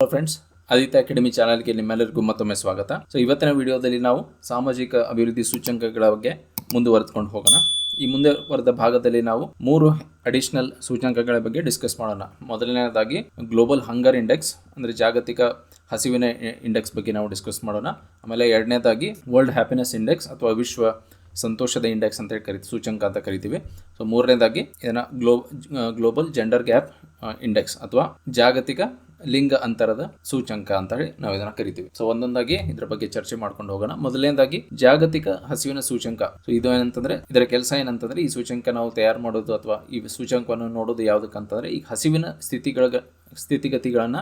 Hello friends Aditya academy ಚಾನಲ್ಗೆ ನಿಮ್ಮೆಲ್ಲರಿಗೂ ಮತ್ತೊಮ್ಮೆ ಸ್ವಾಗತ. ಸೊ ಇವತ್ತಿನ ವಿಡಿಯೋದಲ್ಲಿ ನಾವು ಸಾಮಾಜಿಕ ಅಭಿವೃದ್ಧಿ ಸೂಚ್ಯಂಕಗಳ ಬಗ್ಗೆ ಮುಂದುವರೆದುಕೊಂಡು ಹೋಗೋಣ. ಈ ಮುಂದುವರೆದ ಭಾಗದಲ್ಲಿ ನಾವು ಮೂರು ಅಡಿಷನಲ್ ಸೂಚ್ಯಂಕಗಳ ಬಗ್ಗೆ ಡಿಸ್ಕಸ್ ಮಾಡೋಣ. ಮೊದಲನೇದಾಗಿ ಗ್ಲೋಬಲ್ ಹಂಗರ್ ಇಂಡೆಕ್ಸ್ ಅಂದರೆ ಜಾಗತಿಕ ಹಸಿವಿನ ಇಂಡೆಕ್ಸ್ ಬಗ್ಗೆ ನಾವು ಡಿಸ್ಕಸ್ ಮಾಡೋಣ. ಆಮೇಲೆ ಎರಡನೇದಾಗಿ ವರ್ಲ್ಡ್ ಹ್ಯಾಪಿನೆಸ್ ಇಂಡೆಕ್ಸ್ ಅಥವಾ ವಿಶ್ವ ಸಂತೋಷದ ಇಂಡೆಕ್ಸ್ ಅಂತ ಹೇಳಿ ಕರಿ ಸೂಚ್ಯಂಕ ಅಂತ ಕರಿತೀವಿ. ಸೊ ಮೂರನೇದಾಗಿ, ಇದನ್ನು glo global gender gap index ಅಥವಾ ಜಾಗತಿಕ ಲಿಂಗ ಅಂತರದ ಸೂಚಂಕ ಅಂತ ಹೇಳಿ ನಾವು ಇದನ್ನ ಕರಿತೀವಿ. ಸೊ ಒಂದೊಂದಾಗಿ ಇದ್ರ ಬಗ್ಗೆ ಚರ್ಚೆ ಮಾಡ್ಕೊಂಡು ಹೋಗೋಣ. ಮೊದಲನೇದಾಗಿ ಜಾಗತಿಕ ಹಸಿವಿನ ಸೂಚಂಕ ಸೊ ಇದು ಏನಂತಂದ್ರೆ, ಇದರ ಕೆಲಸ ಏನಂತಂದ್ರೆ, ಈ ಸೂಚಂಕ ನಾವು ತಯಾರು ಮಾಡೋದು ಅಥವಾ ಈ ಸೂಚಂಕವನ್ನು ನೋಡೋದು ಯಾವುದಕ್ಕಂತಂದ್ರೆ, ಈ ಹಸಿವಿನ ಸ್ಥಿತಿಗಳ ಸ್ಥಿತಿಗತಿಗಳನ್ನ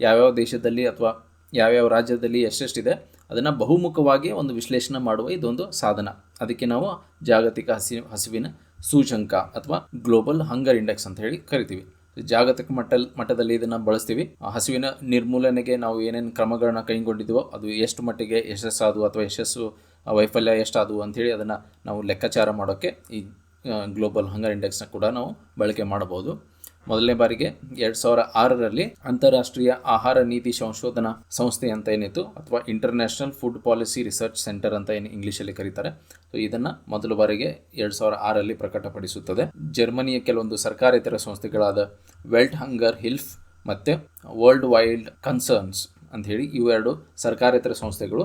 ಯಾವ್ಯಾವ ದೇಶದಲ್ಲಿ ಅಥವಾ ಯಾವ್ಯಾವ ರಾಜ್ಯದಲ್ಲಿ ಎಷ್ಟೆಷ್ಟಿದೆ, ಅದನ್ನು ಬಹುಮುಖವಾಗಿ ಒಂದು ವಿಶ್ಲೇಷಣೆ ಮಾಡುವ ಇದೊಂದು ಸಾಧನ. ಅದಕ್ಕೆ ನಾವು ಜಾಗತಿಕ ಹಸಿ, ಹಸಿವಿನ ಸೂಚಂಕ ಅಥವಾ ಗ್ಲೋಬಲ್ ಹಂಗರ್ ಇಂಡೆಕ್ಸ್ ಅಂತ ಹೇಳಿ ಕರಿತೀವಿ. ಜಾಗತಿಕ ಮಟ್ಟ ಮಟ್ಟದಲ್ಲಿ ಇದನ್ನು ಬಳಸ್ತೀವಿ. ಹಸಿವಿನ ನಿರ್ಮೂಲನೆಗೆ ನಾವು ಏನೇನು ಕ್ರಮಗಳನ್ನ ಕೈಗೊಂಡಿದ್ದೀವೋ ಅದು ಎಷ್ಟು ಮಟ್ಟಿಗೆ ಯಶಸ್ಸಾದವು ಅಥವಾ ಯಶಸ್ಸು ವೈಫಲ್ಯ ಎಷ್ಟಾದವು ಅಂಥೇಳಿ ಅದನ್ನು ನಾವು ಲೆಕ್ಕಾಚಾರ ಮಾಡೋಕ್ಕೆ ಈ ಗ್ಲೋಬಲ್ ಹಂಗರ್ ಇಂಡೆಕ್ಸ್ನ ಕೂಡ ನಾವು ಬಳಕೆ ಮಾಡಬಹುದು. ಮೊದಲನೇ ಬಾರಿಗೆ ಎರಡ್ ಸಾವಿರ ಆರರಲ್ಲಿ ಅಂತಾರಾಷ್ಟ್ರೀಯ ಆಹಾರ ನೀತಿ ಸಂಶೋಧನಾ ಸಂಸ್ಥೆ ಅಂತ ಏನಿತ್ತು, ಅಥವಾ international food policy research centre ಅಂತ ಏನು ಇಂಗ್ಲೀಷಲ್ಲಿ ಕರೀತಾರೆ. ಸೊ ಇದನ್ನ ಮೊದಲ ಬಾರಿಗೆ ಎರಡ್ ಸಾವಿರ ಆರಲ್ಲಿ ಪ್ರಕಟಪಡಿಸುತ್ತದೆ. ಜರ್ಮನಿಯ ಕೆಲವೊಂದು ಸರ್ಕಾರೇತರ ಸಂಸ್ಥೆಗಳಾದ ವೆಲ್ಟ್ ಹಂಗರ್ ಹಿಲ್ಫ್ ಮತ್ತು ವರ್ಲ್ಡ್ ವೈಲ್ಡ್ ಕನ್ಸರ್ನ್ಸ್ ಅಂತ ಹೇಳಿ ಇವೆರಡು ಸರ್ಕಾರೇತರ ಸಂಸ್ಥೆಗಳು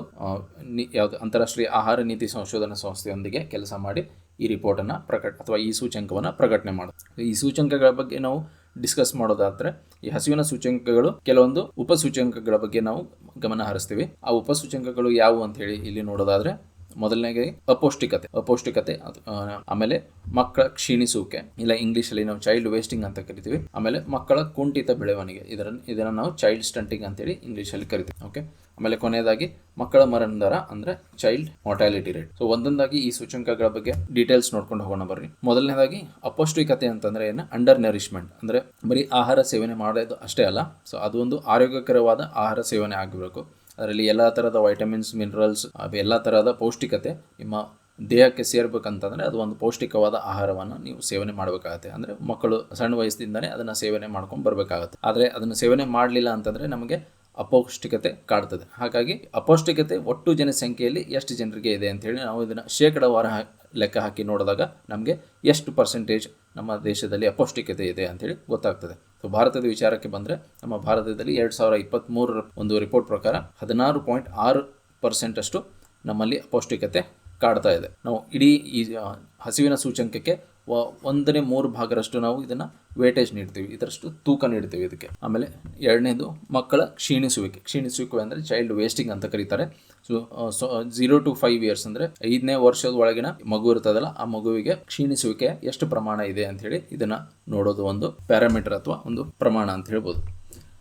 ಯಾವುದು ಅಂತಾರಾಷ್ಟ್ರೀಯ ಆಹಾರ ನೀತಿ ಸಂಶೋಧನಾ ಸಂಸ್ಥೆಯೊಂದಿಗೆ ಕೆಲಸ ಮಾಡಿ ಈ ರಿಪೋರ್ಟನ್ನು ಪ್ರಕಟ ಅಥವಾ ಈ ಸೂಚ್ಯಂಕವನ್ನು ಪ್ರಕಟಣೆ ಮಾಡೋದು ಈ ಸೂಚಂಕಗಳ ಬಗ್ಗೆ ನಾವು ಡಿಸ್ಕಸ್ ಮಾಡೋದಾದ್ರೆ, ಈ ಹಸಿವಿನ ಸೂಚಂಕಗಳು ಕೆಲವೊಂದು ಉಪಸೂಚಂಕಗಳ ಬಗ್ಗೆ ನಾವು ಗಮನ ಹರಿಸ್ತೀವಿ. ಆ ಉಪಸೂಚಂಕಗಳು ಯಾವುವು ಅಂತ ಹೇಳಿ ಇಲ್ಲಿ ನೋಡೋದಾದ್ರೆ ಮೊದಲನೇಗೆ ಅಪೌಷ್ಟಿಕತೆ ಅಪೌಷ್ಟಿಕತೆ ಆಮೇಲೆ ಮಕ್ಕಳ ಕ್ಷೀಣಿಸುವಿಕೆ, ಇಲ್ಲ ಇಂಗ್ಲಿಷ್ ಅಲ್ಲಿ ನಾವು ಚೈಲ್ಡ್ ವೇಸ್ಟಿಂಗ್ ಅಂತ ಕರಿತೀವಿ. ಆಮೇಲೆ ಮಕ್ಕಳ ಕುಂಠಿತ ಬೆಳವಣಿಗೆ, ಇದರ, ಇದನ್ನು ನಾವು ಚೈಲ್ಡ್ ಸ್ಟಂಟಿಂಗ್ ಅಂತೇಳಿ ಅಲ್ಲಿ ಕರಿತೀವಿ ಓಕೆ ಆಮೇಲೆ ಕೊನೆಯದಾಗಿ ಮಕ್ಕಳ ಮರಣ ದರ ಅಂದ್ರೆ ಚೈಲ್ಡ್ ಮೊರ್ಟಾಲಿಟಿ ರೇಟ್ ಸೊ ಒಂದೊಂದಾಗಿ ಈ ಸೂಚಂಕಗಳ ಬಗ್ಗೆ ಡೀಟೇಲ್ಸ್ ನೋಡ್ಕೊಂಡು ಹೋಗೋಣ ಬರ್ರಿ. ಮೊದಲನೇದಾಗಿ ಅಪೌಷ್ಟಿಕತೆ ಅಂತಂದ್ರೆ ಏನು? ಅಂಡರ್ ನರಿಶ್ಮೆಂಟ್ ಅಂದ್ರೆ ಬರೀ ಆಹಾರ ಸೇವನೆ ಮಾಡೋದು ಅಷ್ಟೇ ಅಲ್ಲ. ಸೊ ಅದು ಒಂದು ಆರೋಗ್ಯಕರವಾದ ಆಹಾರ ಸೇವನೆ ಆಗಬೇಕು. ಅದರಲ್ಲಿ ಎಲ್ಲ ಥರದ ವೈಟಮಿನ್ಸ್ ಮಿನರಲ್ಸ್ ಎಲ್ಲ ಥರದ ಪೌಷ್ಟಿಕತೆ ನಿಮ್ಮ ದೇಹಕ್ಕೆ ಸೇರ್ಬೇಕಂತಂದರೆ ಅದು ಒಂದು ಪೌಷ್ಟಿಕವಾದ ಆಹಾರವನ್ನು ನೀವು ಸೇವನೆ ಮಾಡಬೇಕಾಗತ್ತೆ. ಅಂದರೆ ಮಕ್ಕಳು ಸಣ್ಣ ವಯಸ್ಸಿಂದನೇ ಅದನ್ನು ಸೇವನೆ ಮಾಡ್ಕೊಂಡು ಬರಬೇಕಾಗತ್ತೆ. ಆದರೆ ಅದನ್ನು ಸೇವನೆ ಮಾಡಲಿಲ್ಲ ಅಂತಂದರೆ ನಮಗೆ ಅಪೌಷ್ಟಿಕತೆ ಕಾಡ್ತದೆ. ಹಾಗಾಗಿ ಅಪೌಷ್ಟಿಕತೆ ಒಟ್ಟು ಜನಸಂಖ್ಯೆಯಲ್ಲಿ ಎಷ್ಟು ಜನರಿಗೆ ಇದೆ ಅಂತೇಳಿ ನಾವು ಇದನ್ನು ಶೇಕಡವಾರ ಲೆಕ್ಕ ಹಾಕಿ ನೋಡಿದಾಗ ನಮಗೆ ಎಷ್ಟು ಪರ್ಸೆಂಟೇಜ್ ನಮ್ಮ ದೇಶದಲ್ಲಿ ಅಪೌಷ್ಟಿಕತೆ ಇದೆ ಅಂತೇಳಿ ಗೊತ್ತಾಗ್ತದೆ. ಸೊ ಭಾರತದ ವಿಚಾರಕ್ಕೆ ಬಂದರೆ ನಮ್ಮ ಭಾರತದಲ್ಲಿ ಎರಡು ಸಾವಿರ ಇಪ್ಪತ್ತ್ಮೂರರ ಒಂದು ರಿಪೋರ್ಟ್ ಪ್ರಕಾರ ಹದಿನಾರು ಪಾಯಿಂಟ್ ಆರು ಪರ್ಸೆಂಟ್ ಅಷ್ಟು ನಮ್ಮಲ್ಲಿ ಅಪೌಷ್ಟಿಕತೆ ಕಾಡ್ತಾ ಇದೆ. ನಾವು ಇಡೀ ಈ ಹಸಿವಿನ ಸೂಚಂಕಕ್ಕೆ ಒಂದನೇ ಮೂರು ಭಾಗರಷ್ಟು ನಾವು ಇದನ್ನು ವೇಟೇಜ್ ನೀಡ್ತೀವಿ. ಇದರಷ್ಟು ತೂಕ ನೀಡ್ತೀವಿ ಇದಕ್ಕೆ. ಆಮೇಲೆ ಎರಡನೇದು ಮಕ್ಕಳ ಕ್ಷೀಣಿಸುವಿಕೆ. ಕ್ಷೀಣಿಸುವಿಕೆ ಅಂದರೆ ಚೈಲ್ಡ್ ವೇಸ್ಟಿಂಗ್ ಅಂತ ಕರೀತಾರೆ. So zero to five years ಅಂದರೆ ಐದನೇ ವರ್ಷದ ಒಳಗಿನ ಮಗು ಇರ್ತದಲ್ಲ, ಆ ಮಗುವಿಗೆ ಕ್ಷೀಣಿಸುವಿಕೆ ಎಷ್ಟು ಪ್ರಮಾಣ ಇದೆ ಅಂತ ಹೇಳಿ ಇದನ್ನು ನೋಡೋದು ಒಂದು ಪ್ಯಾರಾಮೀಟರ್ ಅಥವಾ ಒಂದು ಪ್ರಮಾಣ ಅಂತ ಹೇಳ್ಬೋದು.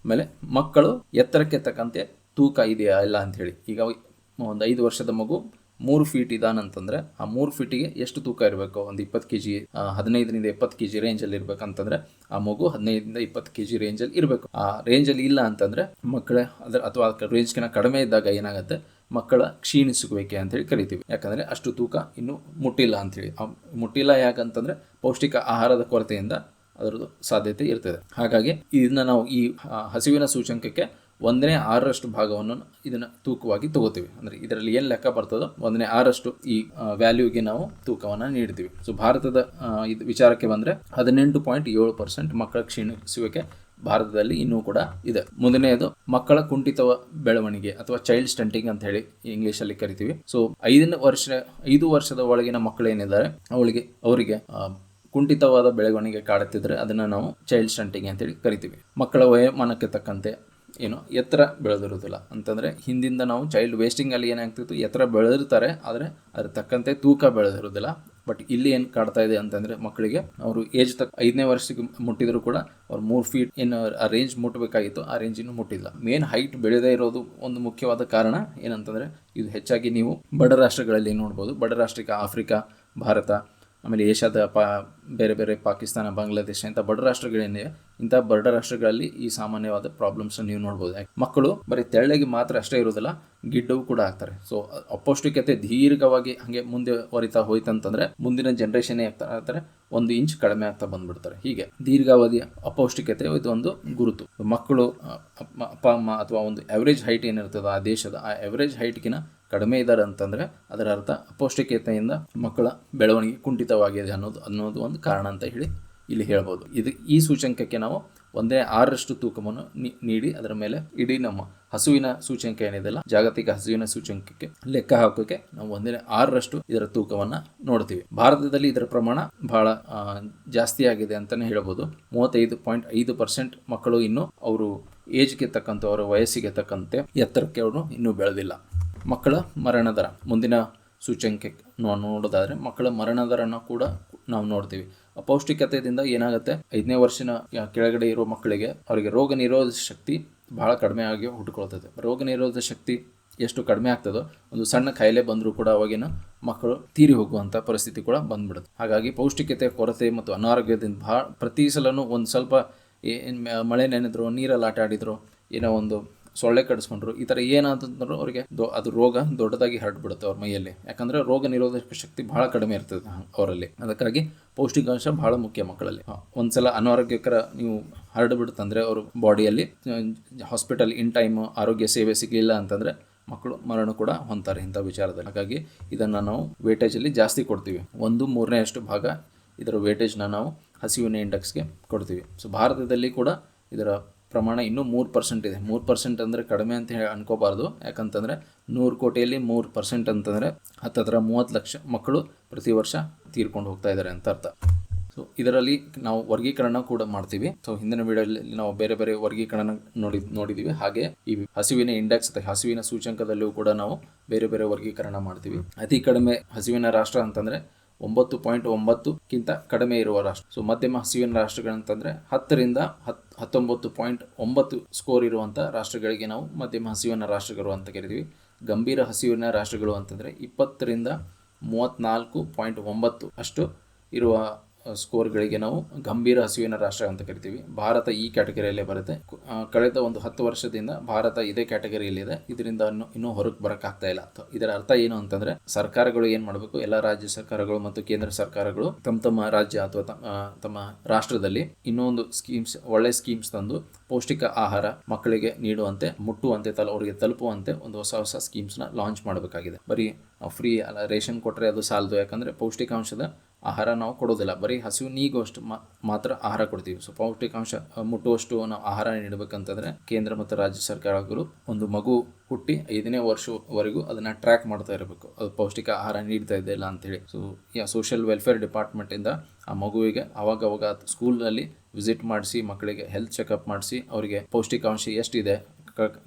ಆಮೇಲೆ ಮಕ್ಕಳು ಎತ್ತರಕ್ಕೆ ತಕ್ಕಂತೆ ತೂಕ ಇದೆಯಾ ಇಲ್ಲ ಅಂಥೇಳಿ ಈಗ ಒಂದು ಐದು ವರ್ಷದ ಮಗು ಮೂರು ಫೀಟ್ ಇದಾನಂತಂದ್ರೆ ಆ ಮೂರು ಫೀಟಿಗೆ ಎಷ್ಟು ತೂಕ ಇರಬೇಕು? ಒಂದು ಇಪ್ಪತ್ತು ಕೆ ಜಿ ಹದಿನೈದರಿಂದ ಇಪ್ಪತ್ತು ಕೆ ಜಿ ರೇಂಜಲ್ಲಿ ಇರಬೇಕಂತಂದ್ರೆ ಆ ಮಗು ಹದಿನೈದರಿಂದ ಇಪ್ಪತ್ತು ಕೆ ಜಿ ರೇಂಜಲ್ಲಿ ಇರಬೇಕು. ಆ ರೇಂಜಲ್ಲಿ ಇಲ್ಲ ಅಂತಂದ್ರೆ ಮಕ್ಕಳ ಅದರ ಅಥವಾ ರೇಂಜ್ಗಿನ ಕಡಿಮೆ ಇದ್ದಾಗ ಏನಾಗುತ್ತೆ? ಮಕ್ಕಳ ಕ್ಷೀಣಿಸಬೇಕೆ ಅಂತೇಳಿ ಕರಿತೀವಿ. ಯಾಕಂದರೆ ಅಷ್ಟು ತೂಕ ಇನ್ನೂ ಮುಟ್ಟಿಲ್ಲ ಅಂಥೇಳಿ ಮುಟ್ಟಿಲ್ಲ ಯಾಕಂತಂದರೆ ಪೌಷ್ಟಿಕ ಆಹಾರದ ಕೊರತೆಯಿಂದ ಅದರದ್ದು ಸಾಧ್ಯತೆ ಇರ್ತದೆ. ಹಾಗಾಗಿ ಇದನ್ನ ನಾವು ಈ ಹಸಿವಿನ ಸೂಚಂಕಕ್ಕೆ ಒಂದನೇ ಆರರಷ್ಟು ಭಾಗವನ್ನು ಇದನ್ನು ತೂಕವಾಗಿ ತಗೋತೀವಿ. ಅಂದರೆ ಇದರಲ್ಲಿ ಏನು ಲೆಕ್ಕ ಬರ್ತದೋ ಒಂದನೇ ಆರಷ್ಟು ಈ ವ್ಯಾಲ್ಯೂಗೆ ನಾವು ತೂಕವನ್ನು ನೀಡ್ತೀವಿ. ಸೊ ಭಾರತದ ಇದು ವಿಚಾರಕ್ಕೆ ಬಂದರೆ ಹದಿನೆಂಟು ಪಾಯಿಂಟ್ ಏಳು ಪರ್ಸೆಂಟ್ ಮಕ್ಕಳ ಕ್ಷೀಣಿಸುವಿಕೆ ಭಾರತದಲ್ಲಿ ಇನ್ನೂ ಕೂಡ ಇದೆ. ಮೊದಲನೆಯದು ಮಕ್ಕಳ ಕುಂಠಿತ ಬೆಳವಣಿಗೆ ಅಥವಾ ಚೈಲ್ಡ್ ಸ್ಟಂಟಿಂಗ್ ಅಂತ ಹೇಳಿ ಇಂಗ್ಲಿಷಲ್ಲಿ ಕರಿತೀವಿ. ಸೊ ಐದನೇ ವರ್ಷ, ಐದು ವರ್ಷದ ಒಳಗಿನ ಮಕ್ಕಳು ಏನಿದ್ದಾರೆ, ಅವಳಿಗೆ, ಅವರಿಗೆ ಕುಂಠಿತವಾದ ಬೆಳವಣಿಗೆ ಕಾಡುತ್ತಿದ್ರೆ ಅದನ್ನು ನಾವು ಚೈಲ್ಡ್ ಸ್ಟಂಟಿಂಗ್ ಅಂತೇಳಿ ಕರಿತೀವಿ. ಮಕ್ಕಳ ವಯೋಮಾನಕ್ಕೆ ತಕ್ಕಂತೆ ಏನು ಎತ್ತರ ಬೆಳೆದಿರೋದಿಲ್ಲ ಅಂತಂದರೆ ಹಿಂದಿಂದ ನಾವು ಚೈಲ್ಡ್ ವೇಸ್ಟಿಂಗಲ್ಲಿ ಏನಾಗ್ತಿತ್ತು? ಎತ್ತರ ಬೆಳೆದಿರ್ತಾರೆ, ಆದರೆ ಅದ್ರ ತಕ್ಕಂತೆ ತೂಕ ಬೆಳೆದಿರೋದಿಲ್ಲ ಬಟ್ ಇಲ್ಲಿ ಏನು ಕಾಡ್ತಾ ಇದೆ ಅಂತಂದರೆ ಮಕ್ಕಳಿಗೆ ಅವರು ಏಜ್ ತಕ್ಕ ಐದನೇ ವರ್ಷಕ್ಕೆ ಮುಟ್ಟಿದ್ರು ಕೂಡ ಅವ್ರು ಮೂರು ಫೀಟ್ ಏನು ಆ ರೇಂಜ್ ಮುಟ್ಟಬೇಕಾಗಿತ್ತು ಆ ರೇಂಜ್ ಇನ್ನೂ ಮುಟ್ಟಿಲ್ಲ. ಮೇನ್ ಹೈಟ್ ಬೆಳೆದೇ ಇರೋದು ಒಂದು ಮುಖ್ಯವಾದ ಕಾರಣ ಏನಂತಂದರೆ ಇದು ಹೆಚ್ಚಾಗಿ ನೀವು ಬಡ ರಾಷ್ಟ್ರಗಳಲ್ಲಿ ನೋಡ್ಬೋದು. ಬಡ ರಾಷ್ಟ್ರಕ್ಕೆ ಆಫ್ರಿಕಾ, ಭಾರತ ಆಮೇಲೆ ಏಷ್ಯಾದ ಪಾ, ಬೇರೆ ಬೇರೆ ಪಾಕಿಸ್ತಾನ, ಬಾಂಗ್ಲಾದೇಶ ಇಂಥ ಬಡ ರಾಷ್ಟ್ರಗಳೇನಿವೆ ಇಂಥ ಬಡ ರಾಷ್ಟ್ರಗಳಲ್ಲಿ ಈ ಸಾಮಾನ್ಯವಾದ ಪ್ರಾಬ್ಲಮ್ಸ್ನ ನೀವು ನೋಡ್ಬೋದು. ಯಾಕೆ? ಮಕ್ಕಳು ಬರೀ ತೆಳ್ಳಗೆ ಮಾತ್ರ ಅಷ್ಟೇ ಇರೋದಿಲ್ಲ ಗಿಡ್ಡವು ಕೂಡ ಆಗ್ತಾರೆ. ಸೊ ಅಪೌಷ್ಟಿಕತೆ ದೀರ್ಘವಾಗಿ ಹಾಗೆ ಮುಂದೆ ವರಿತಾ ಹೋಯ್ತಂತಂದ್ರೆ ಮುಂದಿನ ಜನ್ರೇಷನ್ ಆಗ್ತಾ ಆಗ್ತಾರೆ. ಒಂದು ಇಂಚ್ ಕಡಿಮೆ ಆಗ್ತಾ ಬಂದ್ಬಿಡ್ತಾರೆ. ಹೀಗೆ ದೀರ್ಘಾವಧಿಯ ಅಪೌಷ್ಟಿಕತೆ ಇದು ಒಂದು ಗುರುತು. ಮಕ್ಕಳು ಅಪ್ಪ ಅಪ್ಪ, ಅಮ್ಮ ಅಥವಾ ಒಂದು ಅವರೇಜ್ ಹೈಟ್ ಏನಿರ್ತದೆ ಆ ದೇಶದ, ಆ ಎವರೇಜ್ ಹೈಟ್ಗಿನ ಕಡಿಮೆ ಇದ್ದಾರೆ ಅಂತಂದರೆ ಅದರ ಅರ್ಥ ಅಪೌಷ್ಟಿಕತೆಯಿಂದ ಮಕ್ಕಳ ಬೆಳವಣಿಗೆ ಕುಂಠಿತವಾಗಿದೆ ಅನ್ನೋದು ಅನ್ನೋದು ಒಂದು ಕಾರಣ ಅಂತ ಹೇಳಿ ಇಲ್ಲಿ ಹೇಳ್ಬೋದು. ಇದು ಈ ಸೂಚ್ಯಂಕಕ್ಕೆ ನಾವು ಒಂದೇ ಆರರಷ್ಟು ತೂಕವನ್ನು ನೀಡಿ ಅದರ ಮೇಲೆ ಇಡೀ ನಮ್ಮ ಹಸುವಿನ ಸೂಚ್ಯಂಕ ಏನಿದೆಲ್ಲ ಜಾಗತಿಕ ಹಸುವಿನ ಸೂಚ್ಯಂಕಕ್ಕೆ ಲೆಕ್ಕ ಹಾಕೋಕೆ ನಾವು ಒಂದೇ ಆರರಷ್ಟು ಇದರ ತೂಕವನ್ನು ನೋಡ್ತೀವಿ. ಭಾರತದಲ್ಲಿ ಇದರ ಪ್ರಮಾಣ ಬಹಳ ಜಾಸ್ತಿ ಆಗಿದೆ ಅಂತಾನೆ ಹೇಳ್ಬೋದು. ಮೂವತ್ತೈದು ಪಾಯಿಂಟ್ ಐದು ಪರ್ಸೆಂಟ್ ಮಕ್ಕಳು ಇನ್ನೂ ಅವರು ಏಜ್ಗೆ ತಕ್ಕಂಥ ಅವರ ವಯಸ್ಸಿಗೆ ತಕ್ಕಂತೆ ಎತ್ತರಕ್ಕೆ ಅವರು ಇನ್ನೂ ಬೆಳೆದಿಲ್ಲ. ಮಕ್ಕಳ ಮರಣ ದರ. ಮುಂದಿನ ಸೂಚ್ಯಂಕೆ ನಾವು ನೋಡೋದಾದ್ರೆ ಮಕ್ಕಳ ಮರಣ ದರನ ಕೂಡ ನಾವು ನೋಡ್ತೀವಿ. ಅಪೌಷ್ಟಿಕತೆಯಿಂದ ಏನಾಗುತ್ತೆ? ಐದನೇ ವರ್ಷನ ಕೆಳಗಡೆ ಇರೋ ಮಕ್ಕಳಿಗೆ ಅವರಿಗೆ ರೋಗ ನಿರೋಧಕ ಶಕ್ತಿ ಬಹಳ ಕಡಿಮೆ ಆಗಿ ಹುಟ್ಟುಕೊಳ್ತದೆ ರೋಗ ನಿರೋಧಕ ಶಕ್ತಿ ಎಷ್ಟು ಕಡಿಮೆ ಆಗ್ತದೋ ಒಂದು ಸಣ್ಣ ಕಾಯಿಲೆ ಬಂದರೂ ಕೂಡ ಅವಾಗಿನ ಮಕ್ಕಳು ತೀರಿ ಹೋಗುವಂಥ ಪರಿಸ್ಥಿತಿ ಕೂಡ ಬಂದ್ಬಿಡುತ್ತೆ. ಹಾಗಾಗಿ ಪೌಷ್ಟಿಕತೆ ಕೊರತೆ ಮತ್ತು ಅನಾರೋಗ್ಯದಿಂದ ಭಾಳ ಪ್ರತಿ ಸಲನೂ ಒಂದು ಸ್ವಲ್ಪ ಏನು, ಮಳೆ ನೆನೆದ್ರು, ನೀರಲ್ಲಿ ಆಟ ಆಡಿದ್ರು ಏನೋ ಒಂದು ಸೊಳ್ಳೆ ಕಡಿಸ್ಕೊಂಡ್ರು, ಈ ಥರ ಏನಾದ್ರು ಅವರಿಗೆ ಅದು ರೋಗ ದೊಡ್ಡದಾಗಿ ಹರಡ್ಬಿಡುತ್ತೆ ಅವ್ರ ಮೈಯಲ್ಲಿ. ಯಾಕಂದ್ರೆ ರೋಗ ನಿರೋಧಕ ಶಕ್ತಿ ಬಹಳ ಕಡಿಮೆ ಇರ್ತದೆ ಅವರಲ್ಲಿ. ಅದಕ್ಕಾಗಿ ಪೌಷ್ಟಿಕಾಂಶ ಬಹಳ ಮುಖ್ಯ ಮಕ್ಕಳಲ್ಲಿ. ಒಂದು ಒಂದ್ಸಲ ಅನಾರೋಗ್ಯಕರ ನೀವು ಹರಡ್ಬಿಡುತ್ತಂದ್ರೆ ಅವ್ರ ಬಾಡಿಯಲ್ಲಿ ಹಾಸ್ಪಿಟಲ್ ಇನ್ ಟೈಮ್ ಆರೋಗ್ಯ ಸೇವೆ ಸಿಗಲಿಲ್ಲ ಅಂತಂದ್ರೆ ಮಕ್ಕಳು ಮರಣ ಕೂಡ ಹೊಂತಾರೆ ಇಂಥ ವಿಚಾರದಲ್ಲಿ. ಹಾಗಾಗಿ ಇದನ್ನು ನಾವು ವೇಟೇಜಲ್ಲಿ ಜಾಸ್ತಿ ಕೊಡ್ತೀವಿ. ಒಂದು, ಮೂರನೇ ಅಷ್ಟು ಭಾಗ ಇದರ ವೇಟೇಜ್ನ ನಾವು ಹಸಿವಿನ ಇಂಡೆಕ್ಸ್ಗೆ ಕೊಡ್ತೀವಿ. ಸೊ, ಭಾರತದಲ್ಲಿ ಕೂಡ ಇದರ ಪ್ರಮಾಣ ಇನ್ನೂ ಮೂರು ಪರ್ಸೆಂಟ್ ಇದೆ. ಮೂರು ಪರ್ಸೆಂಟ್ ಅಂದರೆ ಕಡಿಮೆ ಅಂತ ಹೇಳಿ ಅನ್ಕೋಬಾರ್ದು. ಯಾಕಂತಂದರೆ ನೂರು ಕೋಟಿಯಲ್ಲಿ ಮೂರು ಪರ್ಸೆಂಟ್ ಅಂತಂದರೆ ಹತ್ತತ್ರ ಮೂವತ್ತು ಲಕ್ಷ ಮಕ್ಕಳು ಪ್ರತಿ ವರ್ಷ ತೀರ್ಕೊಂಡು ಹೋಗ್ತಾ ಇದ್ದಾರೆ ಅಂತ ಅರ್ಥ. ಸೊ ಇದರಲ್ಲಿ ನಾವು ವರ್ಗೀಕರಣ ಕೂಡ ಮಾಡ್ತೀವಿ. ಸೊ ಹಿಂದಿನ ವಿಡಿಯೋದಲ್ಲಿ ನಾವು ಬೇರೆ ಬೇರೆ ವರ್ಗೀಕರಣ ನೋಡಿ ನೋಡಿದ್ದೀವಿ ಹಾಗೆ ಈ ಹಸಿವಿನ ಇಂಡೆಕ್ಸ್ ಅಥವಾ ಹಸಿವಿನ ಸೂಚಂಕದಲ್ಲೂ ಕೂಡ ನಾವು ಬೇರೆ ಬೇರೆ ವರ್ಗೀಕರಣ ಮಾಡ್ತೀವಿ. ಅತಿ ಕಡಿಮೆ ಹಸಿವಿನ ರಾಷ್ಟ್ರ ಅಂತಂದ್ರೆ ಒಂಬತ್ತು ಪಾಯಿಂಟ್ ಒಂಬತ್ತುಕ್ಕಿಂತ ಕಡಿಮೆ ಇರುವ ರಾಷ್ಟ್ರ. ಸೊ ಮಧ್ಯಮ ಹಸಿವಿನ ರಾಷ್ಟ್ರಗಳಂತಂದ್ರೆ ಹತ್ತರಿಂದ ಹತ್, ಹತ್ತೊಂಬತ್ತು ಪಾಯಿಂಟ್ ಒಂಬತ್ತು ಸ್ಕೋರ್ ಇರುವಂಥ ರಾಷ್ಟ್ರಗಳಿಗೆ ನಾವು ಮಧ್ಯಮ ಹಸಿವಿನ ರಾಷ್ಟ್ರಗಳು ಅಂತ ಕರಿತೀವಿ. ಗಂಭೀರ ಹಸಿವಿನ ರಾಷ್ಟ್ರಗಳು ಅಂತಂದರೆ ಇಪ್ಪತ್ತರಿಂದ ಮೂವತ್ತ್ನಾಲ್ಕು ಪಾಯಿಂಟ್ ಒಂಬತ್ತು ಅಷ್ಟು ಇರುವ ಸ್ಕೋರ್ಗಳಿಗೆ ನಾವು ಗಂಭೀರ ಹಸಿವಿನ ರಾಷ್ಟ್ರ ಅಂತ ಕರಿತೀವಿ. ಭಾರತ ಈ ಕ್ಯಾಟಗರಿಯಲ್ಲೇ ಬರುತ್ತೆ. ಕಳೆದ ಒಂದು ಹತ್ತು ವರ್ಷದಿಂದ ಭಾರತ ಇದೇ ಕ್ಯಾಟಗರಿಯಲ್ಲಿದೆ. ಇದರಿಂದ ಇನ್ನೂ ಹೊರಗೆ ಬರೋಕ್ಕಾಗ್ತಾ ಇಲ್ಲ. ಇದರ ಅರ್ಥ ಏನು ಅಂತಂದ್ರೆ, ಸರ್ಕಾರಗಳು ಏನು ಮಾಡಬೇಕು? ಎಲ್ಲ ರಾಜ್ಯ ಸರ್ಕಾರಗಳು ಮತ್ತು ಕೇಂದ್ರ ಸರ್ಕಾರಗಳು ತಮ್ಮ ತಮ್ಮ ರಾಜ್ಯ ಅಥವಾ ತಮ್ಮ ರಾಷ್ಟ್ರದಲ್ಲಿ ಇನ್ನೊಂದು ಸ್ಕೀಮ್ಸ್, ಒಳ್ಳೆ ಸ್ಕೀಮ್ಸ್ ತಂದು ಪೌಷ್ಟಿಕ ಆಹಾರ ಮಕ್ಕಳಿಗೆ ನೀಡುವಂತೆ, ಮುಟ್ಟುವಂತೆ, ತಲ, ಅವರಿಗೆ ತಲುಪುವಂತೆ ಒಂದು ಹೊಸ ಹೊಸ ಸ್ಕೀಮ್ಸ್ನ ಲಾಂಚ್ ಮಾಡಬೇಕಾಗಿದೆ. ಬರೀ ಫ್ರೀ ಅಲ್ಲ, ರೇಷನ್ ಕೊಟ್ಟರೆ ಅದು ಸಾಲದು. ಯಾಕಂದರೆ ಪೌಷ್ಟಿಕಾಂಶದ ಆಹಾರ ನಾವು ಕೊಡೋದಿಲ್ಲ. ಬರೀ ಹಸಿವು ನೀಗುವಷ್ಟು ಮಾ- ಮಾತ್ರ ಆಹಾರ ಕೊಡ್ತೀವಿ. ಸೊ, ಪೌಷ್ಟಿಕಾಂಶ ಮುಟ್ಟುವಷ್ಟು ನಾವು ಆಹಾರ ನೀಡಬೇಕಂತಂದ್ರೆ ಕೇಂದ್ರ ಮತ್ತು ರಾಜ್ಯ ಸರ್ಕಾರಗಳು ಒಂದು ಮಗು ಹುಟ್ಟಿ ಐದನೇ ವರ್ಷವರೆಗೂ ಅದನ್ನ ಟ್ರ್ಯಾಕ್ ಮಾಡ್ತಾ ಇರಬೇಕು. ಅದು ಪೌಷ್ಟಿಕ ಆಹಾರ ನೀಡ್ತಾ ಇದೆ ಇಲ್ಲ ಅಂತೇಳಿ. ಸೊ ಸೋಷಿಯಲ್ ವೆಲ್ಫೇರ್ ಡಿಪಾರ್ಟ್ಮೆಂಟಿಂದ ಆ ಮಗುವಿಗೆ ಅವಾಗ ಅವಾಗ ಸ್ಕೂಲ್ನಲ್ಲಿ ವಿಸಿಟ್ ಮಾಡಿಸಿ, ಮಕ್ಕಳಿಗೆ ಹೆಲ್ತ್ ಚೆಕಪ್ ಮಾಡಿಸಿ, ಅವರಿಗೆ ಪೌಷ್ಟಿಕಾಂಶ ಎಷ್ಟಿದೆ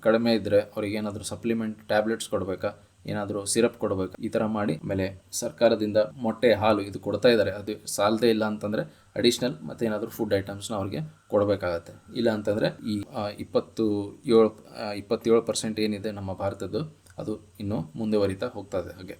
ಕಡಿಮೆ ಇದ್ದರೆ ಅವ್ರಿಗೆ ಏನಾದರೂ ಸಪ್ಲಿಮೆಂಟ್, ಟ್ಯಾಬ್ಲೆಟ್ಸ್ ಕೊಡಬೇಕಾ? ಏನಾದರೂ ಸಿರಪ್ ಕೊಡಬೇಕು, ಈ ಥರ ಮಾಡಿ ಆಮೇಲೆ ಸರ್ಕಾರದಿಂದ ಮೊಟ್ಟೆ, ಹಾಲು ಇದು ಕೊಡ್ತಾ ಇದ್ದಾರೆ ಅದು ಸಾಲದೇ ಇಲ್ಲ ಅಂತಂದರೆ ಅಡಿಷ್ನಲ್ ಮತ್ತೆ ಏನಾದರೂ ಫುಡ್ ಐಟಮ್ಸ್ನ ಅವ್ರಿಗೆ ಕೊಡಬೇಕಾಗತ್ತೆ. ಇಲ್ಲ ಅಂತಂದರೆ ಈ ಇಪ್ಪತ್ತು ಏಳು ಇಪ್ಪತ್ತೇಳು ಪರ್ಸೆಂಟ್ ಏನಿದೆ ನಮ್ಮ ಭಾರತದ್ದು, ಅದು ಇನ್ನೂ ಮುಂದುವರಿತಾ ಹೋಗ್ತಾ ಇದೆ ಹಾಗೆ.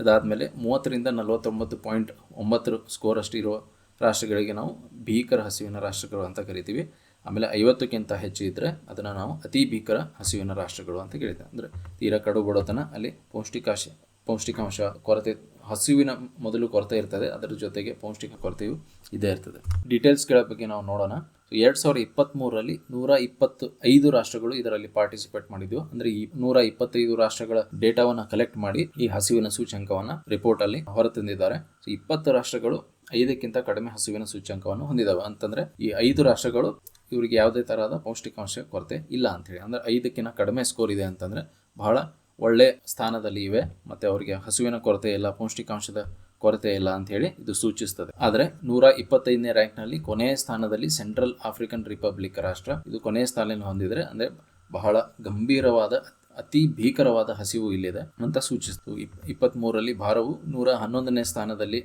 ಅದಾದಮೇಲೆ ಮೂವತ್ತರಿಂದ ನಲವತ್ತೊಂಬತ್ತು ಪಾಯಿಂಟ್ ಒಂಬತ್ತು ಸ್ಕೋರ್ ಅಷ್ಟು ಇರುವ ರಾಷ್ಟ್ರಗಳಿಗೆ ನಾವು ಭೀಕರ ಹಸಿವಿನ ರಾಷ್ಟ್ರಗಳು ಅಂತ ಕರಿತೀವಿ. ಆಮೇಲೆ ಐವತ್ತಕ್ಕಿಂತ ಹೆಚ್ಚು ಇದ್ದರೆ ಅದನ್ನು ನಾವು ಅತಿ ಭೀಕರ ಹಸಿವಿನ ರಾಷ್ಟ್ರಗಳು ಅಂತ ಕೇಳಿದ್ದೆ. ಅಂದರೆ ತೀರಾ ಕಡು ಬಡತನ, ಅಲ್ಲಿ ಪೌಷ್ಟಿಕಾಂಶ ಪೌಷ್ಟಿಕಾಂಶ ಕೊರತೆ, ಹಸಿವಿನ ಮೊದಲು ಕೊರತೆ ಇರ್ತದೆ, ಅದರ ಜೊತೆಗೆ ಪೌಷ್ಟಿಕ ಕೊರತೆಯು ಇದೇ ಇರ್ತದೆ. ಡೀಟೇಲ್ಸ್ಗಳ ಬಗ್ಗೆ ನಾವು ನೋಡೋಣ. ಎರಡು ಸಾವಿರದ ಇಪ್ಪತ್ತ್ಮೂರರಲ್ಲಿ ನೂರ ಇಪ್ಪತ್ತು ಐದು ರಾಷ್ಟ್ರಗಳು ಇದರಲ್ಲಿ ಪಾರ್ಟಿಸಿಪೇಟ್ ಮಾಡಿದ್ವು. ಅಂದರೆ ಈ ನೂರ ಇಪ್ಪತ್ತೈದು ರಾಷ್ಟ್ರಗಳ ಡೇಟಾವನ್ನು ಕಲೆಕ್ಟ್ ಮಾಡಿ ಈ ಹಸಿವಿನ ಸೂಚ್ಯಂಕವನ್ನು ರಿಪೋರ್ಟ್ ಅಲ್ಲಿ ಹೊರತಂದಿದ್ದಾರೆ. ಇಪ್ಪತ್ತು ರಾಷ್ಟ್ರಗಳು ಐದಕ್ಕಿಂತ ಕಡಿಮೆ ಹಸಿವಿನ ಸೂಚ್ಯಂಕವನ್ನು ಹೊಂದಿದಾವೆ. ಅಂತಂದ್ರೆ ಈ ಐದು ರಾಷ್ಟ್ರಗಳು ಇವರಿಗೆ ಯಾವುದೇ ತರಹದ ಪೌಷ್ಟಿಕಾಂಶ ಕೊರತೆ ಇಲ್ಲ ಅಂಥೇಳಿ ಅಂದರೆ ಐದಕ್ಕಿಂತ ಕಡಿಮೆ ಸ್ಕೋರ್ ಇದೆ ಅಂತಂದರೆ ಬಹಳ ಒಳ್ಳೆ ಸ್ಥಾನದಲ್ಲಿ ಇವೆ. ಮತ್ತು ಅವರಿಗೆ ಹಸುವಿನ ಕೊರತೆ ಇಲ್ಲ, ಪೌಷ್ಟಿಕಾಂಶದ ಕೊರತೆ ಇಲ್ಲ ಅಂಥೇಳಿ ಇದು ಸೂಚಿಸ್ತದೆ. ಆದರೆ ನೂರ ಇಪ್ಪತ್ತೈದನೇ ರ್ಯಾಂಕ್ನಲ್ಲಿ ಕೊನೆಯ ಸ್ಥಾನದಲ್ಲಿ ಸೆಂಟ್ರಲ್ ಆಫ್ರಿಕನ್ ರಿಪಬ್ಲಿಕ್ ರಾಷ್ಟ್ರ. ಇದು ಕೊನೆಯ ಸ್ಥಾನ ಹೊಂದಿದರೆ ಅಂದರೆ ಬಹಳ ಗಂಭೀರವಾದ, ಅತಿ ಭೀಕರವಾದ ಹಸಿವು ಇಲ್ಲಿದೆ ಅಂತ ಸೂಚಿಸ್ತು. ಇಪ್ಪತ್ತ್ ಮೂರರಲ್ಲಿ ಭಾರವು ನೂರ ಹನ್ನೊಂದನೇ ಸ್ಥಾನದಲ್ಲಿ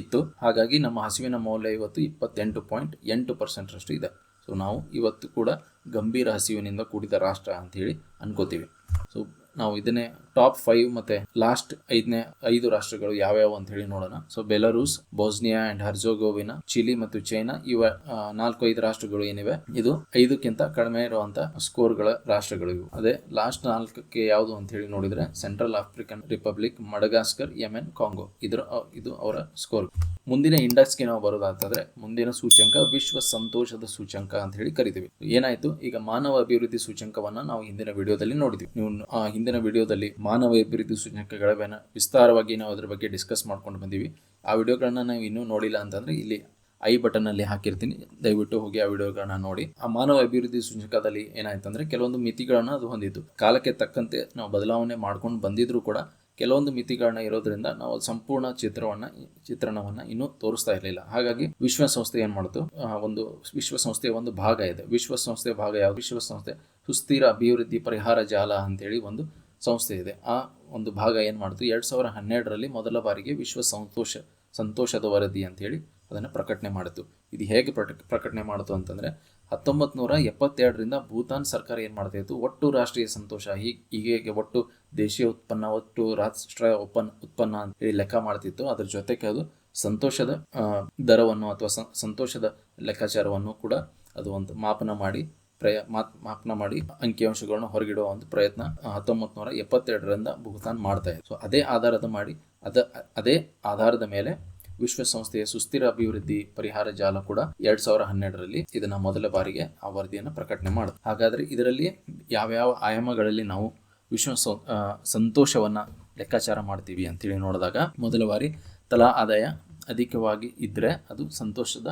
ಇತ್ತು. ಹಾಗಾಗಿ ನಮ್ಮ ಹಸಿವಿನ ಮೌಲ್ಯ ಇವತ್ತು ಇಪ್ಪತ್ತೆಂಟು ಪಾಯಿಂಟ್ ಎಂಟು ಪರ್ಸೆಂಟ್ ಅಷ್ಟು ಇದೆ. ಸೊ ನಾವು ಇವತ್ತು ಕೂಡ ಗಂಭೀರ ಹಸಿವಿನಿಂದ ಕೂಡಿದ ರಾಷ್ಟ್ರ ಅಂತ ಹೇಳಿ ಅನ್ಕೋತೀವಿ. ಸೊ ನಾವು ಇದನ್ನೇ ಟಾಪ್ ಫೈವ್ ಮತ್ತೆ ಲಾಸ್ಟ್ ಐದನೇ ಐದು ರಾಷ್ಟ್ರಗಳು ಯಾವ್ಯಾವ ಅಂತ ಹೇಳಿ ನೋಡೋಣ. So Belarus Bosnia and Herzegovina Chile ಮತ್ತು ಚೈನಾ ಇವ ನಾಲ್ಕು ಐದು ರಾಷ್ಟ್ರಗಳು ಏನಿವೆ? ಇದು ಐದಕ್ಕಿಂತ ಕಡಿಮೆ ಇರುವಂತ ಸ್ಕೋರ್ಗಳ ರಾಷ್ಟ್ರಗಳು ಇವು. ಅದೇ ಲಾಸ್ಟ್ ನಾಲ್ಕಕ್ಕೆ ಯಾವುದು ಅಂತ ಹೇಳಿ ನೋಡಿದ್ರೆ Central African Republic Madagascar Yemen Congo ಇದರ ಇದು ಅವರ ಸ್ಕೋರ್ ಮುಂದಿನ ಇಂಡೆಕ್ಸ್ಗೆ ನಾವು ಬರೋದಾದ್ರೆ ಮುಂದಿನ ಸೂಚ್ಯಂಕ ವಿಶ್ವ ಸಂತೋಷದ ಸೂಚ್ಯಂಕ ಅಂತ ಹೇಳಿ ಕರಿತೀವಿ. ಏನಾಯ್ತು? ಈಗ ಮಾನವ ಅಭಿವೃದ್ಧಿ ಸೂಚ್ಯಂಕವನ್ನ ನಾವು ಹಿಂದಿನ ವಿಡಿಯೋದಲ್ಲಿ ನೋಡಿದ್ವಿ. ನೀವು ಹಿಂದಿನ ವಿಡಿಯೋದಲ್ಲಿ ಮಾನವ ಅಭಿವೃದ್ಧಿ ಸೂಚಕಗಳ ವಿಸ್ತಾರವಾಗಿ ನಾವು ಅದರ ಬಗ್ಗೆ ಡಿಸ್ಕಸ್ ಮಾಡ್ಕೊಂಡು ಬಂದೀವಿ. ಆ ವಿಡಿಯೋಗಳನ್ನ ನಾವು ಇನ್ನೂ ನೋಡಿಲ್ಲ ಅಂತಂದ್ರೆ ಇಲ್ಲಿ ಐ ಬಟನ್ ಅಲ್ಲಿ ಹಾಕಿರ್ತೀನಿ. ದಯವಿಟ್ಟು ಹೋಗಿ ಆ ವಿಡಿಯೋಗಳನ್ನ ನೋಡಿ. ಆ ಮಾನವ ಅಭಿವೃದ್ಧಿ ಸೂಚಕದಲ್ಲಿ ಏನಾಯ್ತಂದ್ರೆ ಕೆಲವೊಂದು ಮಿತಿಗಳನ್ನ ಅದು ಹೊಂದಿತ್ತು ಕಾಲಕ್ಕೆ ತಕ್ಕಂತೆ ನಾವು ಬದಲಾವಣೆ ಮಾಡ್ಕೊಂಡು ಬಂದಿದ್ರು ಕೂಡ ಕೆಲವೊಂದು ಮಿತಿಗಳನ್ನ ಇರೋದ್ರಿಂದ ನಾವು ಸಂಪೂರ್ಣ ಚಿತ್ರವನ್ನ, ಚಿತ್ರಣವನ್ನ ಇನ್ನೂ ತೋರಿಸ್ತಾ ಇರಲಿಲ್ಲ. ಹಾಗಾಗಿ ವಿಶ್ವಸಂಸ್ಥೆ ಏನ್ ಮಾಡ್ತು ಒಂದು ವಿಶ್ವಸಂಸ್ಥೆಯ ಒಂದು ಭಾಗ ಇದೆ. ವಿಶ್ವಸಂಸ್ಥೆಯ ಭಾಗ ಯಾವುದು? ವಿಶ್ವಸಂಸ್ಥೆ ಸುಸ್ಥಿರ ಅಭಿವೃದ್ಧಿ ಪರಿಹಾರ ಜಾಲ ಅಂತೇಳಿ ಒಂದು ಸಂಸ್ಥೆ ಇದೆ. ಆ ಒಂದು ಭಾಗ ಏನು ಮಾಡ್ತು ಎರಡು ಸಾವಿರ ಹನ್ನೆರಡರಲ್ಲಿ ಮೊದಲ ಬಾರಿಗೆ ವಿಶ್ವ ಸಂತೋಷ, ಸಂತೋಷದ ವರದಿ ಅಂತೇಳಿ ಅದನ್ನು ಪ್ರಕಟಣೆ ಮಾಡಿತು. ಇದು ಹೇಗೆ ಪ್ರಟ- ಪ್ರಕಟಣೆ ಮಾಡಿತು ಅಂತಂದರೆ ಹತ್ತೊಂಬತ್ತು ನೂರ ಎಪ್ಪತ್ತೆರಡರಿಂದ ಭೂತಾನ್ ಸರ್ಕಾರ ಏನು ಮಾಡ್ತಾ ಇತ್ತು? ಒಟ್ಟು ರಾಷ್ಟ್ರೀಯ ಸಂತೋಷ, ಹೀಗೆ ಹೀಗೆ ಒಟ್ಟು ದೇಶೀಯ ಉತ್ಪನ್ನ, ಒಟ್ಟು ರಾಷ್ಟ್ರ ಉತ್ಪನ್ನ ಉತ್ಪನ್ನ ಅಂತ ಹೇಳಿ ಲೆಕ್ಕ ಮಾಡ್ತಿತ್ತು. ಅದರ ಜೊತೆಗೆ ಅದು ಸಂತೋಷದ ದರವನ್ನು ಅಥವಾ ಸಂತೋಷದ ಲೆಕ್ಕಾಚಾರವನ್ನು ಕೂಡ ಅದು ಒಂದು ಮಾಪನ ಮಾಡಿ ಪ್ರಯ ಮಾಪನ ಮಾಡಿ ಅಂಕಿಅಂಶಗಳನ್ನ ಹೊರಗಿಡುವ ಒಂದು ಪ್ರಯತ್ನ ಹತ್ತೊಂಬತ್ತು ನೂರ ಎಪ್ಪತ್ತೆರಡರಿಂದ ಭೂತಾನ್ ಮಾಡ್ತಾ ಇದೆ. ಸೊ ಅದೇ ಆಧಾರದ ಮಾಡಿ ಅದ, ಅದೇ ಆಧಾರದ ಮೇಲೆ ವಿಶ್ವಸಂಸ್ಥೆಯ ಸುಸ್ಥಿರ ಅಭಿವೃದ್ಧಿ ಪರಿಹಾರ ಜಾಲ ಕೂಡ ಎರಡ್ ಸಾವಿರ ಹನ್ನೆರಡರಲ್ಲಿ ಇದನ್ನ ಮೊದಲ ಬಾರಿಗೆ ಆ ವರದಿಯನ್ನು ಪ್ರಕಟಣೆ ಮಾಡುತ್ತೆ. ಹಾಗಾದ್ರೆ ಇದರಲ್ಲಿ ಯಾವ್ಯಾವ ಆಯಾಮಗಳಲ್ಲಿ ನಾವು ವಿಶ್ವ ಸಂತೋಷವನ್ನ ಲೆಕ್ಕಾಚಾರ ಮಾಡ್ತೀವಿ ಅಂತೇಳಿ ನೋಡಿದಾಗ ಮೊದಲ ಬಾರಿ ತಲಾ ಆದಾಯ ಅಧಿಕವಾಗಿ ಇದ್ರೆ ಅದು ಸಂತೋಷದ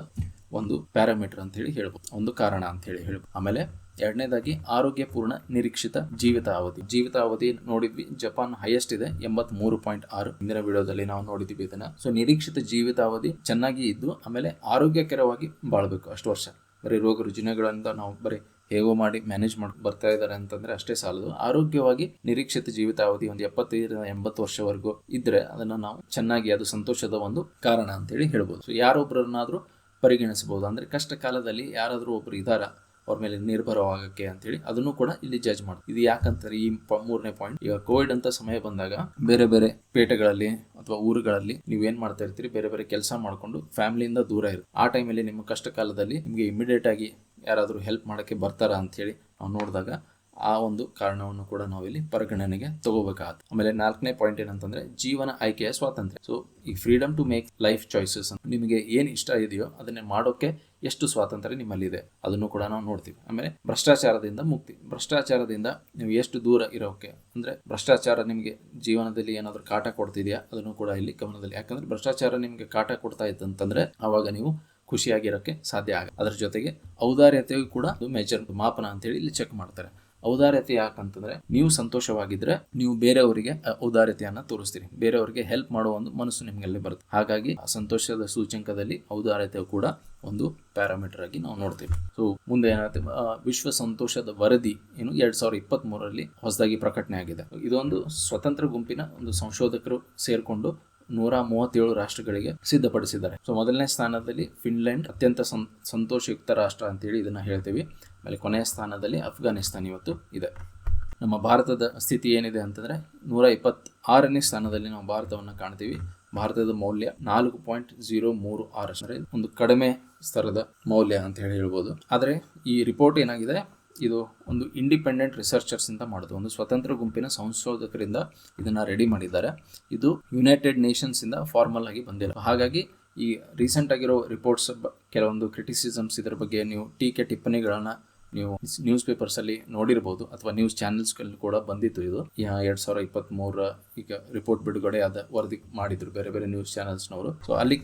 ಒಂದು ಪ್ಯಾರಾಮೀಟರ್ ಅಂತ ಹೇಳಿ ಹೇಳ್ಬೋದು. ಒಂದು ಕಾರಣ ಅಂತ ಹೇಳಿ ಹೇಳ್ಬೋದು. ಆಮೇಲೆ ಎರಡನೇದಾಗಿ ಆರೋಗ್ಯಪೂರ್ಣ ನಿರೀಕ್ಷಿತ ಜೀವಿತಾವಧಿ. ಜೀವಿತಾವಧಿ ನೋಡಿದ್ವಿ, ಜಪಾನ್ ಹೈಯೆಸ್ಟ್ ಇದೆ ಎಂಬತ್ ಮೂರು ಪಾಯಿಂಟ್ ಆರು. ಹಿಂದಿನ ವಿಡಿಯೋದಲ್ಲಿ ನಾವು ನೋಡಿದ್ವಿ ಇದನ್ನ. ಸೊ ನಿರೀಕ್ಷಿತ ಜೀವಿತಾವಧಿ ಚೆನ್ನಾಗಿ ಇದ್ದು, ಆಮೇಲೆ ಆರೋಗ್ಯಕರವಾಗಿ ಬಾಳ್ಬೇಕು ಅಷ್ಟು ವರ್ಷ. ಬರೀ ರೋಗ ರುಜಿನಗಳಿಂದ ನಾವು ಬರೀ ಹೇಗೋ ಮಾಡಿ ಮ್ಯಾನೇಜ್ ಮಾಡಿ, ಬರ್ತಾ ಇದ್ದಾರೆ ಅಂತಂದ್ರೆ ಅಷ್ಟೇ ಸಾಲದು. ಆರೋಗ್ಯವಾಗಿ ನಿರೀಕ್ಷಿತ ಜೀವಿತಾವಧಿ ಒಂದು ಎಪ್ಪತ್ತೈದರಿಂದ ಎಂಬತ್ತು ವರ್ಷವರೆಗೂ ಇದ್ರೆ ಅದನ್ನ ನಾವು ಚೆನ್ನಾಗಿ ಅದು ಸಂತೋಷದ ಒಂದು ಕಾರಣ ಅಂತೇಳಿ ಹೇಳ್ಬೋದು. ಸೊ ಯಾರೊಬ್ಬರನ್ನಾದ್ರೂ ಪರಿಗಣಿಸಬಹುದು. ಅಂದರೆ ಕಷ್ಟ ಕಾಲದಲ್ಲಿ ಯಾರಾದರೂ ಒಬ್ಬರು ಇದ್ದಾರ ಅವ್ರ ಮೇಲೆ ನಿರ್ಭರವಾಗಕ್ಕೆ ಅಂತೇಳಿ ಅದನ್ನು ಕೂಡ ಇಲ್ಲಿ ಜಡ್ಜ್ ಮಾಡ್ತೀವಿ ಇದು ಯಾಕಂತಾರೆ ಈ ಮೂರನೇ ಪಾಯಿಂಟ್ ಈಗ ಕೋವಿಡ್ ಅಂತ ಸಮಯ ಬಂದಾಗ ಬೇರೆ ಬೇರೆ ಪೇಟೆಗಳಲ್ಲಿ ಅಥವಾ ಊರುಗಳಲ್ಲಿ ನೀವು ಏನ್ ಮಾಡ್ತಾ ಇರ್ತೀರಿ? ಬೇರೆ ಬೇರೆ ಕೆಲಸ ಮಾಡಿಕೊಂಡು ಫ್ಯಾಮಿಲಿಯಿಂದ ದೂರ ಇರುತ್ತೆ ಆ ಟೈಮಲ್ಲಿ ನಿಮ್ಮ ಕಷ್ಟ ಕಾಲದಲ್ಲಿ ನಿಮಗೆ ಇಮಿಡಿಯೇಟ್ ಆಗಿ ಯಾರಾದರೂ ಹೆಲ್ಪ್ ಮಾಡೋಕ್ಕೆ ಬರ್ತಾರಾ ಅಂತ ಹೇಳಿ ನಾವು ನೋಡಿದಾಗ ಆ ಒಂದು ಕಾರಣವನ್ನು ಕೂಡ ನಾವಿಲ್ಲಿ ಪರಿಗಣನೆಗೆ ತಗೋಬೇಕಾಗುತ್ತೆ. ಆಮೇಲೆ ನಾಲ್ಕನೇ ಪಾಯಿಂಟ್ ಏನಂತಂದ್ರೆ ಜೀವನ ಆಯ್ಕೆಯ ಸ್ವಾತಂತ್ರ್ಯ. ಸೊ ಈ freedom to make life choices ನಿಮಗೆ ಏನು ಇಷ್ಟ ಇದೆಯೋ ಅದನ್ನೇ ಮಾಡೋಕೆ ಎಷ್ಟು ಸ್ವಾತಂತ್ರ್ಯ ನಿಮ್ಮಲ್ಲಿದೆ ಅದನ್ನು ಕೂಡ ನಾವು ನೋಡ್ತೀವಿ. ಆಮೇಲೆ ಭ್ರಷ್ಟಾಚಾರದಿಂದ ಮುಕ್ತಿ. ಭ್ರಷ್ಟಾಚಾರದಿಂದ ನೀವು ಎಷ್ಟು ದೂರ ಇರೋಕೆ? ಅಂದ್ರೆ ಭ್ರಷ್ಟಾಚಾರ ನಿಮಗೆ ಜೀವನದಲ್ಲಿ ಏನಾದರೂ ಕಾಟ ಕೊಡ್ತಿದೆಯಾ? ಅದನ್ನು ಕೂಡ ಇಲ್ಲಿ ಗಮನದಲ್ಲಿ. ಯಾಕಂದ್ರೆ ಭ್ರಷ್ಟಾಚಾರ ನಿಮಗೆ ಕಾಟ ಕೊಡ್ತಾ ಇತ್ತಂತಂದ್ರೆ ಅವಾಗ ನೀವು ಖುಷಿಯಾಗಿರೋಕ್ಕೆ ಸಾಧ್ಯ ಆಗ ಅದ್ರ ಜೊತೆಗೆ ಔದಾರ್ಯತೆಯು ಕೂಡ ಮೇಜರ್ ಮಾಪನ ಅಂತೇಳಿ ಇಲ್ಲಿ ಚೆಕ್ ಮಾಡ್ತಾರೆ. ಔದಾರ್ಯತೆ ಯಾಕಂತಂದ್ರೆ ನೀವು ಸಂತೋಷವಾಗಿದ್ರೆ ನೀವು ಬೇರೆಯವರಿಗೆ ಔದಾರ್ಯತೆಯನ್ನು ತೋರಿಸ್ತೀರಿ. ಬೇರೆಯವರಿಗೆ ಹೆಲ್ಪ್ ಮಾಡುವ ಒಂದು ಮನಸ್ಸು ನಿಮಗಲ್ಲಿ ಬರುತ್ತೆ. ಹಾಗಾಗಿ ಸಂತೋಷದ ಸೂಚಂಕದಲ್ಲಿ ಔದಾರ್ಯತೆ ಕೂಡ ಒಂದು ಪ್ಯಾರಾಮೀಟರ್ ಆಗಿ ನಾವು ನೋಡ್ತೀವಿ. ಸೊ ಮುಂದೆ ಏನಾಗುತ್ತೆ? ವಿಶ್ವ ಸಂತೋಷದ ವರದಿ ಏನು ಎರಡ್ ಸಾವಿರದ ಇಪ್ಪತ್ತ್ ಮೂರರಲ್ಲಿ ಹೊಸದಾಗಿ ಪ್ರಕಟಣೆ ಆಗಿದೆ. ಇದೊಂದು ಸ್ವತಂತ್ರ ಗುಂಪಿನ ಒಂದು ಸಂಶೋಧಕರು ಸೇರ್ಕೊಂಡು ನೂರ ಮೂವತ್ತೇಳು ರಾಷ್ಟ್ರಗಳಿಗೆ ಸಿದ್ಧಪಡಿಸಿದ್ದಾರೆ. ಸೊ, ಮೊದಲನೇ ಸ್ಥಾನದಲ್ಲಿ ಫಿನ್ಲೆಂಡ್, ಅತ್ಯಂತ ಸಂತೋಷಯುಕ್ತ ರಾಷ್ಟ್ರ ಅಂತೇಳಿ ಇದನ್ನ ಹೇಳ್ತೀವಿ. ಆಮೇಲೆ ಕೊನೆಯ ಸ್ಥಾನದಲ್ಲಿ ಅಫ್ಘಾನಿಸ್ತಾನ್ ಇವತ್ತು ಇದೆ. ನಮ್ಮ ಭಾರತದ ಸ್ಥಿತಿ ಏನಿದೆ ಅಂತಂದ್ರೆ, ನೂರ ಇಪ್ಪತ್ತಾರನೇ ಸ್ಥಾನದಲ್ಲಿ ನಾವು ಭಾರತವನ್ನು ಕಾಣ್ತೀವಿ. ಭಾರತದ ಮೌಲ್ಯ ನಾಲ್ಕು ಪಾಯಿಂಟ್ ಜೀರೋ ಮೂರು ಆರು ಒಂದು ಕಡಿಮೆ ಸ್ತರದ ಮೌಲ್ಯ ಅಂತ ಹೇಳಿ ಹೇಳ್ಬೋದು. ಆದರೆ, ಈ ರಿಪೋರ್ಟ್ ಏನಾಗಿದೆ? ಇದು ಒಂದು ಇಂಡಿಪೆಂಡೆಂಟ್ ರಿಸರ್ಚರ್ಸ್ ಅಂತ ಮಾಡೋದು, ಒಂದು ಸ್ವತಂತ್ರ ಗುಂಪಿನ ಸಂಶೋಧಕರಿಂದ ಇದನ್ನ ರೆಡಿ ಮಾಡಿದ್ದಾರೆ. ಇದು ಯುನೈಟೆಡ್ ನೇಷನ್ಸ್ ಇಂದ ಫಾರ್ಮಲ್ ಆಗಿ ಬಂದಿಲ್ಲ. ಹಾಗಾಗಿ ಈ ರೀಸೆಂಟ್ ಆಗಿರೋ ರಿಪೋರ್ಟ್ಸ್ ಕೆಲವೊಂದು ಕ್ರಿಟಿಸಿಸಮ್ಸ್ ಇದರ ಬಗ್ಗೆ ನೀವು ಟೀಕೆ ಟಿಪ್ಪಣಿಗಳನ್ನ ನೀವು ನ್ಯೂಸ್ ಪೇಪರ್ಸ್ ಅಲ್ಲಿ ನೋಡಿರ್ಬೋದು, ಅಥವಾ ನ್ಯೂಸ್ ಚಾನೆಲ್ಸ್ ಕೂಡ ಬಂದಿತ್ತು ಇದು. ಎರಡು ಎರಡ್ ಸಾವಿರದ ಇಪ್ಪತ್ತ್ ಮೂರ ಈಗ ರಿಪೋರ್ಟ್ ಬಿಡುಗಡೆ ಆದ ವರದಿ ಮಾಡಿದ್ರು ಬೇರೆ ಬೇರೆ ನ್ಯೂಸ್ ಚಾನೆಲ್ಸ್ನವರು ಸೊ ಅಲ್ಲಿ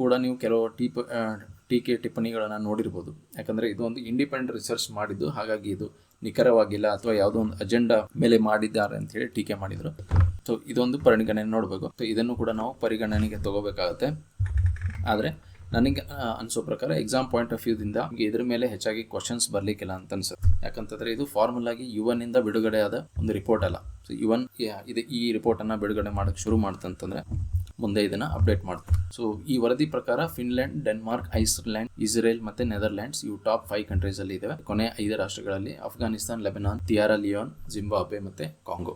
ಕೂಡ ನೀವು ಕೆಲವು ಟೀಪ್ ಟೀಕೆ ಟಿಪ್ಪಣಿಗಳನ್ನು ನೋಡಿರ್ಬೋದು. ಯಾಕಂದರೆ ಇದು ಒಂದು ಇಂಡಿಪೆಂಡೆಂಟ್ ರಿಸರ್ಚ್ ಮಾಡಿದ್ದು, ಹಾಗಾಗಿ ಇದು ನಿಖರವಾಗಿಲ್ಲ ಅಥವಾ ಯಾವುದೋ ಒಂದು ಅಜೆಂಡಾ ಮೇಲೆ ಮಾಡಿದ್ದಾರೆ ಅಂತ ಹೇಳಿ ಟೀಕೆ ಮಾಡಿದರು. ಸೊ ಇದೊಂದು ಪರಿಗಣನೆ ನೋಡಬೇಕು. ಸೊ ಇದನ್ನು ಕೂಡ ನಾವು ಪರಿಗಣನೆಗೆ ತಗೋಬೇಕಾಗುತ್ತೆ. ಆದರೆ, ನನಗೆ ಅನಿಸೋ ಪ್ರಕಾರ ಎಕ್ಸಾಮ್ ಪಾಯಿಂಟ್ ಆಫ್ ವ್ಯೂದಿಂದ ಇದ್ರ ಮೇಲೆ ಹೆಚ್ಚಾಗಿ ಕ್ವಶನ್ಸ್ ಬರಲಿಕ್ಕಿಲ್ಲ ಅಂತ ಅನ್ಸುತ್ತೆ. ಯಾಕಂತಂದ್ರೆ ಇದು ಫಾರ್ಮಲ್ ಆಗಿ ಯುವನ್ ಇಂದ ಬಿಡುಗಡೆ ಆದ ಒಂದು ರಿಪೋರ್ಟ್ ಅಲ್ಲ. ಸೊ ಯುವನ್ ಇದು ಈ ರಿಪೋರ್ಟನ್ನು ಬಿಡುಗಡೆ ಮಾಡೋಕ್ಕೆ ಶುರು ಮಾಡ್ತಂತಂದ್ರೆ ಮುಂದೆ ಇದನ್ನ ಅಪ್ಡೇಟ್ ಮಾಡ್ತಾರೆ ಸೊ ಈ ವರದಿ ಪ್ರಕಾರ ಫಿನ್ಲೆಂಡ್ ಡೆನ್ಮಾರ್ಕ್ ಐಸ್ಲ್ಯಾಂಡ್ ಇಸ್ರೇಲ್ ಮತ್ತೆ ನೆದರ್ಲ್ಯಾಂಡ್ಸ್ ಇವು ಟಾಪ್ ಫೈವ್ ಕಂಟ್ರೀಸ್ ಅಲ್ಲಿ ಇದಾವೆ. ಕೊನೆ ಐದು ರಾಷ್ಟ್ರಗಳಲ್ಲಿ Afghanistan Lebanon Sierra Leone Zimbabwe ಮತ್ತೆ ಕಾಂಗೋ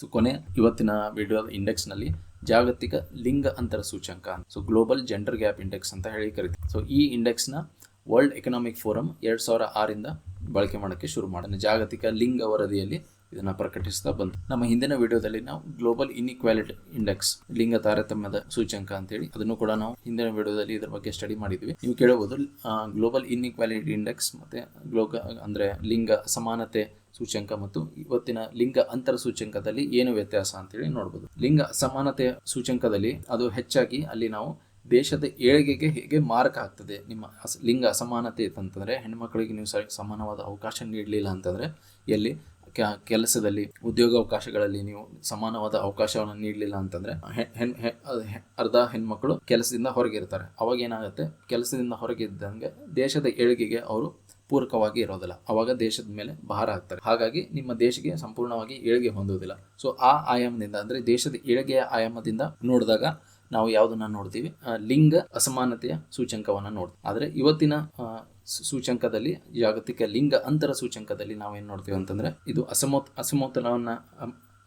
ಸೊ ಕೊನೆ ಇವತ್ತಿನ ವಿಡಿಯೋ ಇಂಡೆಕ್ಸ್ನಲ್ಲಿ ಜಾಗತಿಕ ಲಿಂಗ ಅಂತರ ಸೂಚ್ಯಂಕ so global gender gap index ಅಂತ ಹೇಳಿ ಕರಿತೀವಿ. ಸೊ ಈ ಇಂಡೆಕ್ಸ್ನ ವರ್ಲ್ಡ್ ಎಕನಾಮಿಕ್ ಫೋರಂ ಎರಡು ಸಾವಿರ ಆರಿಂದ ಬಳಕೆ ಮಾಡೋಕ್ಕೆ ಶುರು ಮಾಡೋಣ. ಜಾಗತಿಕ ಲಿಂಗ ವರದಿಯಲ್ಲಿ ಇದನ್ನ ಪ್ರಕಟಿಸ್ತಾ ಬಂತು. ನಮ್ಮ ಹಿಂದಿನ ವಿಡಿಯೋದಲ್ಲಿ ನಾವು ಗ್ಲೋಬಲ್ ಇನ್ಇಕ್ವಾಲಿಟಿ ಇಂಡೆಕ್ಸ್ ಲಿಂಗ ತಾರತಮ್ಯದ ಸೂಚ್ಯಂಕ ಅಂತೇಳಿ ಅದನ್ನು ಕೂಡ ನಾವು ಹಿಂದಿನ ವಿಡಿಯೋದಲ್ಲಿ ಇದರ ಬಗ್ಗೆ ಸ್ಟಡಿ ಮಾಡಿದ್ವಿ. ನೀವು ಕೇಳಬಹುದು ಗ್ಲೋಬಲ್ ಇನ್ಇಕ್ವಾಲಿಟಿ ಇಂಡೆಕ್ಸ್ ಮತ್ತೆ ಗ್ಲೋಕ ಅಂದ್ರೆ ಲಿಂಗ ಸಮಾನತೆ ಸೂಚ್ಯಂಕ ಮತ್ತು ಇವತ್ತಿನ ಲಿಂಗ ಅಂತರ ಸೂಚ್ಯಂಕದಲ್ಲಿ ಏನು ವ್ಯತ್ಯಾಸ ಅಂತೇಳಿ ನೋಡಬಹುದು ಲಿಂಗ ಸಮಾನತೆ ಸೂಚ್ಯಂಕದಲ್ಲಿ ಅದು ಹೆಚ್ಚಾಗಿ ಅಲ್ಲಿ ನಾವು ದೇಶದ ಏಳಿಗೆಗೆ ಹೇಗೆ ಮಾರಕ ಆಗ್ತದೆ. ನಿಮ್ಮ ಲಿಂಗ ಅಸಮಾನತೆ ಅಂತಂದ್ರೆ ಹೆಣ್ಮಕ್ಳಿಗೆ ನೀವು ಸರಿ, ಸಮಾನವಾದ ಅವಕಾಶ ನೀಡಲಿಲ್ಲ ಅಂತಂದ್ರೆ ಎಲ್ಲಿ ಕೆಲಸದಲ್ಲಿ ಉದ್ಯೋಗಾವಕಾಶಗಳಲ್ಲಿ ನೀವು ಸಮಾನವಾದ ಅವಕಾಶವನ್ನು ನೀಡಲಿಲ್ಲ ಅಂತಂದ್ರೆ ಅರ್ಧ ಹೆಣ್ಮಕ್ಳು ಕೆಲಸದಿಂದ ಹೊರಗಿರ್ತಾರೆ ಅವಾಗ ಏನಾಗುತ್ತೆ? ಕೆಲಸದಿಂದ ಹೊರಗಿದ್ದಂಗೆ ದೇಶದ ಏಳಿಗೆಗೆ ಅವರು ಪೂರಕವಾಗಿ ಇರೋದಿಲ್ಲ. ಅವಾಗ ದೇಶದ ಮೇಲೆ ಭಾರ ಆಗ್ತಾರೆ ಹಾಗಾಗಿ ನಿಮ್ಮ ದೇಶಕ್ಕೆ ಸಂಪೂರ್ಣವಾಗಿ ಏಳಿಗೆ ಹೊಂದುವುದಿಲ್ಲ. ಸೊ ಆ ಆಯಾಮದಿಂದ ಅಂದ್ರೆ ದೇಶದ ಏಳಿಗೆಯ ಆಯಾಮದಿಂದ ನೋಡಿದಾಗ ನಾವು ಯಾವುದನ್ನ ನೋಡ್ತೀವಿ? ಲಿಂಗ ಅಸಮಾನತೆಯ ಸೂಚ್ಯಂಕವನ್ನ ನೋಡ್ತೀವಿ. ಆದ್ರೆ ಇವತ್ತಿನ ಸೂಚ್ಯಂಕದಲ್ಲಿ, ಜಾಗತಿಕ ಲಿಂಗ ಅಂತರ ಸೂಚ್ಯಂಕದಲ್ಲಿ ಏನು ನೋಡ್ತೀವಿ ಅಂತಂದರೆ, ಇದು ಅಸಮೋತ್ ಅಸಮತೋಲನ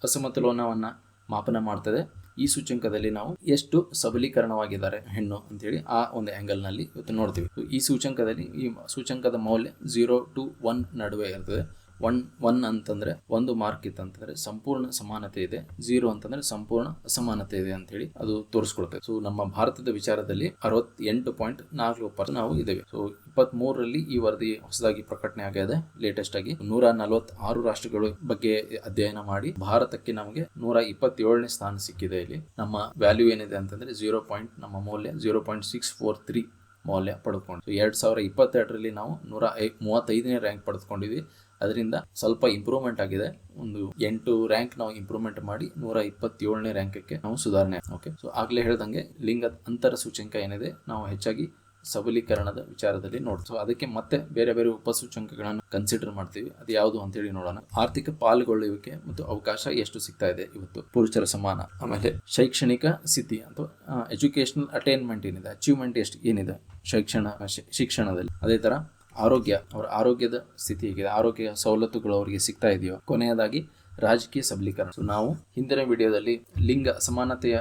ಅಸಮತೋಲನವನ್ನು ಮಾಪನ ಮಾಡ್ತದೆ. ಈ ಸೂಚ್ಯಂಕದಲ್ಲಿ ನಾವು ಎಷ್ಟು ಸಬಲೀಕರಣವಾಗಿದ್ದಾರೆ ಹೆಣ್ಣು ಅಂತೇಳಿ ಆ ಒಂದು ಆ್ಯಂಗಲ್ನಲ್ಲಿ ಇವತ್ತು ನೋಡ್ತೀವಿ. ಈ ಸೂಚ್ಯಂಕದಲ್ಲಿ ಈ ಸೂಚ್ಯಂಕದ ಮೌಲ್ಯ ಝೀರೋ ಟು ಒನ್ ನಡುವೆ ಇರ್ತದೆ. ಒನ್ ಒನ್ ಅಂತಂದ್ರೆ ಒಂದು ಮಾರ್ಕ್ ಇತ್ತಂತಂದ್ರೆ ಸಂಪೂರ್ಣ ಸಮಾನತೆ ಇದೆ. ಝೀರೋ ಅಂತಂದ್ರೆ ಸಂಪೂರ್ಣ ಅಸಮಾನತೆ ಇದೆ ಅಂತ ಹೇಳಿ ಅದು ತೋರಿಸ್ಕೊಡ್ತೇವೆ ಸೊ ನಮ್ಮ ಭಾರತದ ವಿಚಾರದಲ್ಲಿ ಅರವತ್ತೆಂಟು ಪಾಯಿಂಟ್ ನಾಲ್ಕು ಪರ್ಸೆಂಟ್ ನಾವು ಇದ್ದೇವೆ. ಸೊ ಇಪ್ಪತ್ತ್ ಮೂರರಲ್ಲಿ ಈ ವರದಿ ಹೊಸದಾಗಿ ಪ್ರಕಟಣೆ ಆಗಿದೆ. ಲೇಟೆಸ್ಟ್ ಆಗಿ ನೂರ ನಲವತ್ತಾರು ರಾಷ್ಟ್ರಗಳ ಬಗ್ಗೆ ಅಧ್ಯಯನ ಮಾಡಿ ಭಾರತಕ್ಕೆ ನಮಗೆ ನೂರ ಇಪ್ಪತ್ತೇಳನೇ ಸ್ಥಾನ ಸಿಕ್ಕಿದೆ ಇಲ್ಲಿ. ನಮ್ಮ ವ್ಯಾಲ್ಯೂ ಏನಿದೆ ಅಂತಂದ್ರೆ ಜೀರೋ ಪಾಯಿಂಟ್ ನಮ್ಮ ಮೌಲ್ಯ zero point six four three ಮೌಲ್ಯ ಪಡೆದುಕೊಂಡು ಎರಡು ಎರಡ್ ಸಾವಿರ ಇಪ್ಪತ್ತೆರಡರಲ್ಲಿ ನಾವು ನೂರ ಐ, ಮೂವತ್ತೈದನೇ ರ್ಯಾಂಕ್ ಪಡೆದುಕೊಂಡಿದ್ವಿ. ಅದರಿಂದ ಸ್ವಲ್ಪ ಇಂಪ್ರೂವ್ಮೆಂಟ್ ಆಗಿದೆ. ಒಂದು ಎಂಟು ರ್ಯಾಂಕ್ ನಾವು ಇಂಪ್ರೂವ್ಮೆಂಟ್ ಮಾಡಿ ನೂರ ಇಪ್ಪತ್ತೇಳನೇ ರ್ಯಾಂಕಕ್ಕೆ ನಾವು ಸುಧಾರಣೆ ಓಕೆ ಸೊ ಆಗ್ಲೇ ಹೇಳ್ದಂಗೆ ಲಿಂಗ ಅಂತರ ಸೂಚ್ಯಂಕ ಏನಿದೆ ನಾವು ಹೆಚ್ಚಾಗಿ ಸಬಲೀಕರಣದ ವಿಚಾರದಲ್ಲಿ ನೋಡ್ತೀವಿ ಅದಕ್ಕೆ ಮತ್ತೆ ಬೇರೆ ಬೇರೆ ಉಪಸೂಚಂಕಗಳನ್ನು ಕನ್ಸಿಡರ್ ಮಾಡ್ತೀವಿ. ಅದು ಯಾವುದು ಅಂತೇಳಿ ನೋಡೋಣ. ಆರ್ಥಿಕ ಪಾಲ್ಗೊಳ್ಳುವಿಕೆ ಮತ್ತು ಅವಕಾಶ ಎಷ್ಟು ಸಿಗ್ತಾ ಇದೆ ಇವತ್ತು? ಪುರುಷರ ಸಮಾನ. ಆಮೇಲೆ ಶೈಕ್ಷಣಿಕ ಸ್ಥಿತಿ ಅಥವಾ ಎಜುಕೇಶನಲ್ ಅಟೈನ್ಮೆಂಟ್ ಏನಿದೆ? ಅಚೀವ್ಮೆಂಟ್ ಎಷ್ಟು ಏನಿದೆ? ಶೈಕ್ಷಣ ಶಿಕ್ಷಣದಲ್ಲಿ. ಅದೇ ತರ ಆರೋಗ್ಯ, ಅವರ ಆರೋಗ್ಯದ ಸ್ಥಿತಿ ಹೇಗಿದೆ, ಆರೋಗ್ಯ ಸವಲತ್ತುಗಳು ಅವರಿಗೆ ಸಿಗ್ತಾ ಇದೆಯೋ? ಕೊನೆಯದಾಗಿ ರಾಜಕೀಯ ಸಬಲೀಕರಣ. ಸೊ ನಾವು ಹಿಂದಿನ ವಿಡಿಯೋದಲ್ಲಿ ಲಿಂಗ ಸಮಾನತೆಯ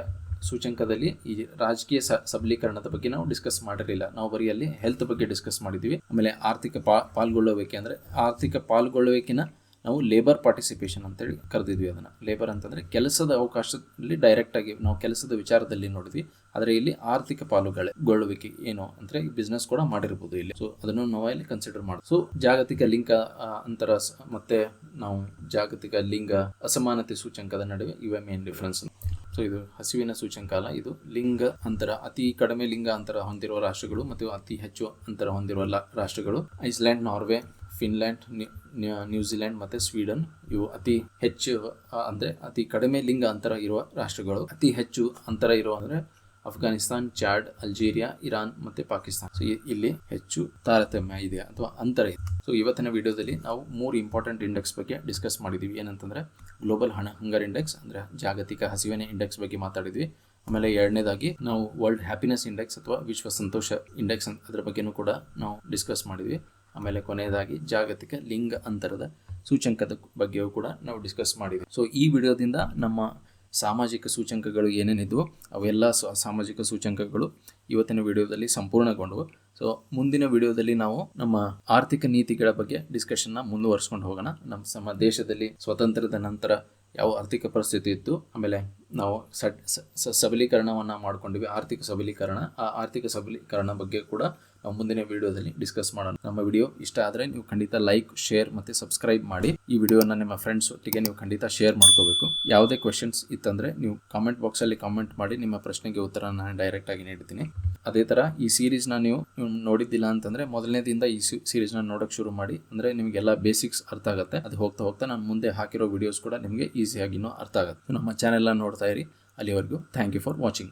ಸೂಚಂಕದಲ್ಲಿ ಈ ರಾಜಕೀಯ ಸಬಲೀಕರಣದ ಬಗ್ಗೆ ನಾವು ಡಿಸ್ಕಸ್ ಮಾಡಿರಲಿಲ್ಲ. ನಾವು ಬರೀ ಅಲ್ಲಿ ಹೆಲ್ತ್ ಬಗ್ಗೆ ಡಿಸ್ಕಸ್ ಮಾಡಿದ್ವಿ ಆಮೇಲೆ ಆರ್ಥಿಕ ಪಾಲ್ಗೊಳ್ಳುವಿಕೆ ಅಂದರೆ ಆರ್ಥಿಕ ಪಾಲ್ಗೊಳ್ಳುವಿಕೆನ ನಾವು ಲೇಬರ್ ಪಾರ್ಟಿಸಿಪೇಷನ್ ಅಂತೇಳಿ ಕರೆದಿದ್ವಿ ಅದನ್ನು. ಲೇಬರ್ ಅಂತಂದರೆ ಕೆಲಸದ ಅವಕಾಶದಲ್ಲಿ ಡೈರೆಕ್ಟ್ ಆಗಿ ನಾವು ಕೆಲಸದ ವಿಚಾರದಲ್ಲಿ ನೋಡಿದ್ವಿ. ಆದರೆ ಇಲ್ಲಿ ಆರ್ಥಿಕ ಪಾಲುಗೊಳ್ಳುವಿಕೆ ಏನು ಅಂದರೆ ಬಿಸ್ನೆಸ್ ಕೂಡ ಮಾಡಿರ್ಬೋದು ಇಲ್ಲಿ. ಸೊ ಅದನ್ನು ನಾವು ಇಲ್ಲಿ ಕನ್ಸಿಡರ್ ಮಾಡೋದು ಸೊ ಜಾಗತಿಕ ಲಿಂಗ ಅಂತರ ಮತ್ತೆ ನಾವು ಜಾಗತಿಕ ಲಿಂಗ ಅಸಮಾನತೆ ಸೂಚ್ಯಂಕದ ನಡುವೆ ಇವೆ ಮೇನ್ ಡಿಫ್ರೆನ್ಸ್ ಸೊ ಇದು ಹಸಿವಿನ ಸೂಚ್ಯಂಕ ಅಲ್ಲ, ಇದು ಲಿಂಗ ಅಂತರ, ಅತಿ ಕಡಿಮೆ ಲಿಂಗ ಅಂತರ ಹೊಂದಿರುವ ರಾಷ್ಟ್ರಗಳು ಮತ್ತು ಅತಿ ಹೆಚ್ಚು ಅಂತರ ಹೊಂದಿರುವ ರಾಷ್ಟ್ರಗಳು. Iceland Norway Finland New Zealand ಮತ್ತೆ ಸ್ವೀಡನ್ ಇವು ಅತಿ ಹೆಚ್ಚು ಅಂದರೆ ಅತಿ ಕಡಿಮೆ ಲಿಂಗ ಅಂತರ ಇರುವ ರಾಷ್ಟ್ರಗಳು. ಅತಿ ಹೆಚ್ಚು ಅಂತರ ಇರುವ ಅಂದ್ರೆ ಅಫ್ಘಾನಿಸ್ತಾನ್, ಚಾಡ್, ಅಲ್ಜೀರಿಯಾ, ಇರಾನ್ ಮತ್ತೆ ಪಾಕಿಸ್ತಾನ್. ಸೊ ಇಲ್ಲಿ ಹೆಚ್ಚು ತಾರತಮ್ಯ ಇದೆ ಅಥವಾ ಅಂತರ ಇದೆ. ಸೊ ಇವತ್ತಿನ ವಿಡಿಯೋದಲ್ಲಿ ನಾವು ಮೂರು ಇಂಪಾರ್ಟೆಂಟ್ ಇಂಡೆಕ್ಸ್ ಬಗ್ಗೆ ಡಿಸ್ಕಸ್ ಮಾಡಿದೀವಿ. ಏನಂತಂದ್ರೆ ಗ್ಲೋಬಲ್ ಹಣ ಹಂಗರ್ ಇಂಡೆಕ್ಸ್ ಅಂದ್ರೆ ಜಾಗತಿಕ ಹಸಿವಿನ ಇಂಡೆಕ್ಸ್ ಬಗ್ಗೆ ಮಾತಾಡಿದ್ವಿ. ಆಮೇಲೆ ಎರಡನೇದಾಗಿ ನಾವು ವರ್ಲ್ಡ್ ಹ್ಯಾಪಿನೆಸ್ ಇಂಡೆಕ್ಸ್ ಅಥವಾ ವಿಶ್ವ ಸಂತೋಷ ಇಂಡೆಕ್ಸ್ ಅದ್ರ ಬಗ್ಗೆನೂ ಕೂಡ ನಾವು ಡಿಸ್ಕಸ್ ಮಾಡಿದ್ವಿ. ಆಮೇಲೆ ಕೊನೆಯದಾಗಿ ಜಾಗತಿಕ ಲಿಂಗ ಅಂತರದ ಸೂಚ್ಯಂಕದ ಬಗ್ಗೆಯೂ ಕೂಡ ನಾವು ಡಿಸ್ಕಸ್ ಮಾಡಿದ್ವಿ. ಸೊ ಈ ವಿಡಿಯೋದಿಂದ ನಮ್ಮ ಸಾಮಾಜಿಕ ಸೂಚಂಕಗಳು ಏನೇನಿದ್ವು ಅವೆಲ್ಲ ಸಾಮಾಜಿಕ ಸೂಚಂಕಗಳು ಇವತ್ತಿನ ವಿಡಿಯೋದಲ್ಲಿ ಸಂಪೂರ್ಣಗೊಂಡವು. ಸೊ ಮುಂದಿನ ವಿಡಿಯೋದಲ್ಲಿ ನಾವು ನಮ್ಮ ಆರ್ಥಿಕ ನೀತಿಗಳ ಬಗ್ಗೆ ಡಿಸ್ಕಷನ್ನ ಮುಂದುವರಿಸ್ಕೊಂಡು ಹೋಗೋಣ. ನಮ್ಮ ನಮ್ಮ ದೇಶದಲ್ಲಿ ಸ್ವತಂತ್ರದ ನಂತರ ಯಾವ ಆರ್ಥಿಕ ಪರಿಸ್ಥಿತಿ ಇತ್ತು, ಆಮೇಲೆ ನಾವು ಸಬಲೀಕರಣವನ್ನ ಮಾಡ್ಕೊಂಡಿವಿ. ಆರ್ಥಿಕ ಸಬಲೀಕರಣ, ಆ ಆರ್ಥಿಕ ಸಬಲೀಕರಣ ಬಗ್ಗೆ ಕೂಡ ನಾವು ಮುಂದಿನ ವಿಡಿಯೋದಲ್ಲಿ ಡಿಸ್ಕಸ್ ಮಾಡೋಣ. ನಮ್ಮ ವಿಡಿಯೋ ಇಷ್ಟ ಆದರೆ ನೀವು ಖಂಡಿತ ಲೈಕ್ ಶೇರ್ ಮತ್ತು ಸಬ್ಸ್ಕ್ರೈಬ್ ಮಾಡಿ. ಈ ವಿಡಿಯೋನ ನಿಮ್ಮ ಫ್ರೆಂಡ್ಸ್ ಒಟ್ಟಿಗೆ ನೀವು ಖಂಡಿತ ಶೇರ್ ಮಾಡ್ಕೋಬೇಕು. ಯಾವುದೇ ಕ್ವೆಶನ್ಸ್ ಇತ್ತಂದರೆ ನೀವು ಕಾಮೆಂಟ್ ಬಾಕ್ಸಲ್ಲಿ ಕಾಮೆಂಟ್ ಮಾಡಿ ನಿಮ್ಮ ಪ್ರಶ್ನೆಗೆ ಉತ್ತರ ನಾನು ಡೈರೆಕ್ಟಾಗಿ ನೀಡ್ತೀನಿ ಅದೇ ಥರ ಈ ಸೀರೀಸ್ನ ನೀವು ನೋಡಿದ್ದಿಲ್ಲ ಅಂತಂದರೆ ಮೊದಲನೇದಿಂದ ಈ ಸೀರೀಸ್ನ ನೋಡೋಕ್ಕೆ ಶುರು ಮಾಡಿ. ಅಂದರೆ ನಿಮಗೆಲ್ಲ ಬೇಸಿಕ್ಸ್ ಅರ್ಥ ಆಗುತ್ತೆ. ಅದು ಹೋಗ್ತಾ ಹೋಗ್ತಾ ನಾನು ಮುಂದೆ ಹಾಕಿರೋ ವಿಡಿಯೋಸ್ ಕೂಡ ನಿಮಗೆ ಈಸಿಯಾಗಿನೂ ಅರ್ಥ ಆಗುತ್ತೆ. ನಮ್ಮ ಚಾನೆಲ್ನ ನೋಡ್ತಾ ಇರಿ. ಅಲ್ಲಿವರೆಗೂ ಥ್ಯಾಂಕ್ ಯು ಫಾರ್ ವಾಚಿಂಗ್